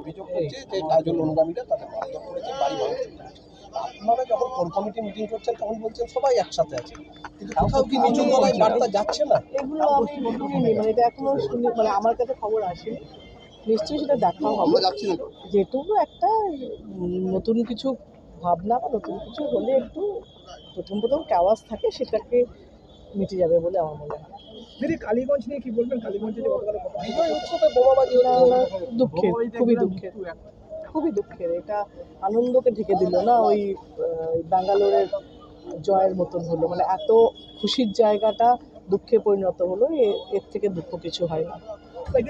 অভিযোগ করছে যে কাজল অনুগামীরা তাদের মারধর করেছে বাড়ি ভাঙচুর করেছে। আপনারা যখন কোর কমিটি মিটিং করছেন তখন বলছেন সবাই একসাথে আছে। কিন্তু কোথাও কি নিচু তলায় বার্তা যাচ্ছে না? এগুলো আমি মানে এটা এখনও শুনি মানে আমার কাছে খবর আসেনি। নিশ্চয়ই সেটা দেখা হবে। যাচ্ছি যেটুকু একটা নতুন কিছু ভাবনা বা নতুন কিছু হলে একটু প্রথম প্রথম ক্যাওয়াজ থাকে সেটাকে মিটে যাবে বলে আমার মনে হয়। দিদি কালীগঞ্জ নিয়ে কি বলবেন? কালীগঞ্জে বিজয় উৎসবে বোমাবাজি দুঃখের খুবই দুঃখের। খুবই দুঃখের এটা আনন্দকে ঢেকে দিল না ওই ব্যাঙ্গালোরের জয়ের মতন হলো। মানে এত খুশির জায়গাটা দুঃখে পরিণত হলো এর থেকে দুঃখ কিছু হয় না।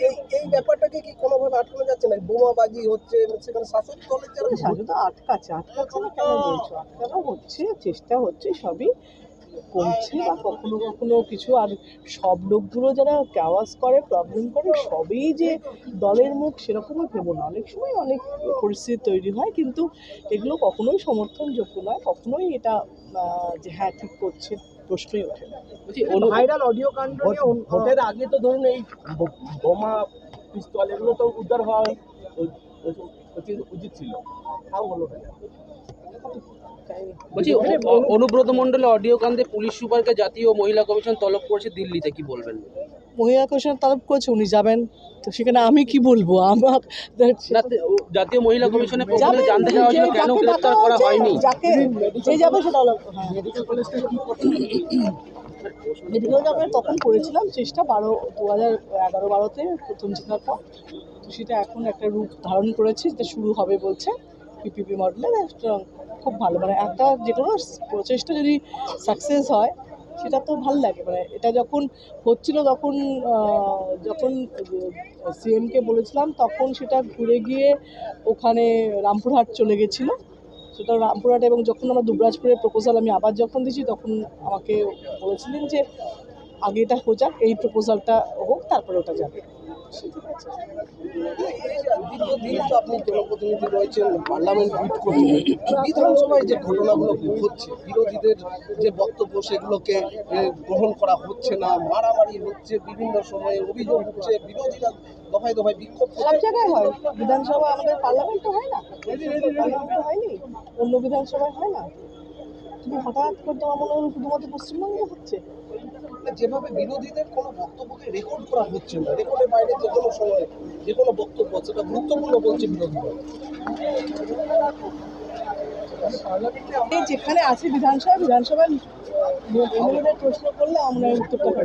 এই এই ব্যাপারটাকে কি কোনোভাবে আটকানো যাচ্ছে না? বোমাবাজি হচ্ছে সেখানে শাসক দলের যারা সাজু আটকাচ্ছে আটকাচ্ছে না কেন বলছো? আটকানো হচ্ছে চেষ্টা হচ্ছে সবই। কমছে বা কখনো কখনো কিছু আর সব লোকগুলো যারা ক্যাওয়াজ করে প্রবলেম করে সবই যে দলের মুখ সেরকমই ভেবো না। অনেক সময় অনেক পরিস্থিতি তৈরি হয় কিন্তু এগুলো কখনোই সমর্থনযোগ্য নয় কখনোই এটা যে হ্যাঁ ঠিক করছে প্রশ্নই ওঠে না। ভাইরাল অডিও কাণ্ড ভোটের আগে তো ধরুন এই ব- বোমা পিস্তল এগুলো তো উদ্ধার হওয়া উচিত ছিল। তাও হলো না। বলছি অনুব্রত মণ্ডলের অডিও কান্দে পুলিশ সুপারকে জাতীয় মহিলা কমিশন তলব করেছে দিল্লিতে কি বলবেন? মহিলা কমিশন তলব করেছে উনি যাবেন। তো সেখানে আমি কি বলব? আমার জাতীয় মহিলা কমিশনের পক্ষ জানতে চাওয়া হয়েছিল কেন যাকে গ্রেপ্তার করা হয়নি। যে যাবে সেটা হ্যাঁ মেডিকেল আমরা তখন করেছিলাম চেষ্টা বারো দু হাজার এগারো বারোতে প্রথম জেতার পর। তো সেটা এখন একটা রূপ ধারণ করেছে যেটা শুরু হবে বলছে পিপিপি মডেলের খুব ভালো। মানে একটা যে কোনো প্রচেষ্টা যদি সাকসেস হয়, সেটা তো ভালো লাগে। মানে এটা যখন হচ্ছিল তখন যখন সিএমকে বলেছিলাম, তখন সেটা ঘুরে গিয়ে ওখানে রামপুরহাট চলে গেছিল। সেটা রামপুরহাট এবং যখন আমরা দুবরাজপুরের প্রপোজাল আমি আবার যখন দিয়েছি, তখন আমাকে বলেছিলেন যে, আগে এটা হো যাক, এই প্রপোজালটা হোক, তারপরে ওটা যাবে। দীর্ঘদিন তো আপনি জনপ্রতিনিধি রয়েছেন, পার্লামেন্ট করছেন। বিধানসভায় যে ঘটনাগুলো হচ্ছে বিরোধীদের যে বক্তব্য, সেগুলোকে গ্রহণ করা হচ্ছে না, মারামারি হচ্ছে, বিভিন্ন সময়ে অভিযোগ হচ্ছে বিরোধীরা দফায় দফায় বিক্ষোভ জায়গায় হয়। বিধানসভা আমাদের পার্লামেন্ট হয় না। হয়নি। অন্য বিধানসভায় হয় না। তুমি হঠাৎ করে তোমার মনে হলো শুধুমাত্র পশ্চিমবঙ্গে হচ্ছে। যেভাবে বিরোধীদের কোনো বক্তব্যকে রেকর্ড করা হচ্ছে না রেকর্ডের বাইরে যে কোনো সময় যে কোনো বক্তব্য সেটা গুরুত্বপূর্ণ বলছে বিরোধীরা। এই যেখানে আছে বিধানসভা বিধানসভার প্রশ্ন করলে আমরা উত্তরটা